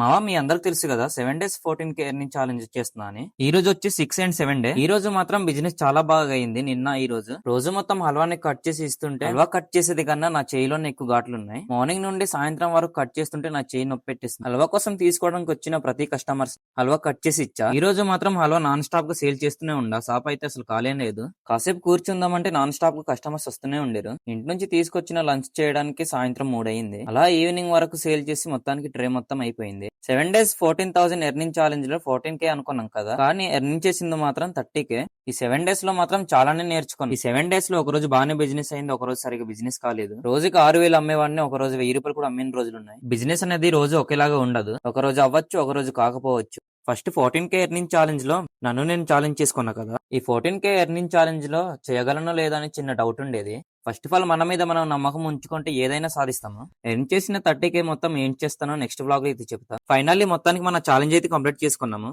మావా మీ అందరికి తెలుసు కదా seven days fourteen K earning challenge చేస్తున్నా అని? ఈ రోజు వచ్చి సిక్స్ అండ్ సెవెన్ డే ఈ రోజు మాత్రం బిజినెస్ చాలా బాగా అయింది నిన్న ఈ రోజు. రోజు మొత్తం హల్వాని కట్ చేసి ఇస్తుంటే హల్వా కట్ చేసేది కన్నా నా చేయిలోనే ఎక్కువ ఘాట్లు ఉన్నాయి. మార్నింగ్ నుండి సాయంత్రం వరకు కట్ చేస్తుంటే నా చేయి నొప్పి హల్వా కోసం తీసుకోవడానికి వచ్చిన ప్రతి కస్టమర్స్ హల్వా కట్ చేసి ఇచ్చా. ఈ రోజు మాత్రం హల్వా నాన్ స్టాప్గా సేల్ చేస్తూనే ఉండా. షాప్ అయితే అసలు ఖాళీ లేదు. కాసేపు కూర్చుందామంటే నాన్ స్టాప్గా కస్టమర్స్ వస్తూనే ఉండేరు. ఇంటి నుంచి తీసుకొచ్చిన లంచ్ చేయడానికి సాయంత్రం మూడయింది. అలా ఈవినింగ్ వరకు సేల్ చేసి మొత్తానికి ట్రే మొత్తం అయిపోయింది. Seven days fourteen thousand earning ఛాలెంజ్లో fourteen K అనుకున్నాం కదా. కానీ ఎర్నింగ్ చేసింది మాత్రం థర్టీ కే. ఈ సెవెన్ డేస్లో మాత్రం చాలానే నేర్చుకున్నాను ఈ సెవెన్ డేస్లో ఒక రోజు బాగానే బిజినెస్ అయింది ఒక రోజు సరిగ్గా బిజినెస్ కాలేదు. రోజుకి ఆరు వేలు అమ్మేవాడిని ఒక రోజు వెయ్యి రూపాయలు కూడా అమ్మిన రోజులు ఉన్నాయి. బిజినెస్ అనేది రోజు ఒకేలాగా ఉండదు. ఒక రోజు అవ్వచ్చు ఒక రోజు కాకపోవచ్చు. ఫస్ట్ ఫోర్టీన్ కే ఎర్నింగ్ ఛాలెంజ్లో నన్ను నేను ఛాలెంజ్ చేసుకున్నా కదా. ఈ ఫోర్టీన్ కే ఎర్నింగ్ ఛాలెంజ్లో చేయగలనో లేదో అని చిన్న డౌట్ ఉండేది. ఫస్ట్ ఆఫ్ ఆల్ మన మీద మనం నమ్మకం ఉంచుకుంటే ఏదైనా సాధిస్తాము. ఎన్ చేసిన థర్టీ కే మొత్తం ఏం చేస్తానో నెక్స్ట్ బ్లాగ్ అయితే చెప్తా. ఫైనల్లీ మొత్తానికి మన ఛాలెంజ్ అయితే కంప్లీట్ చేసుకున్నాము.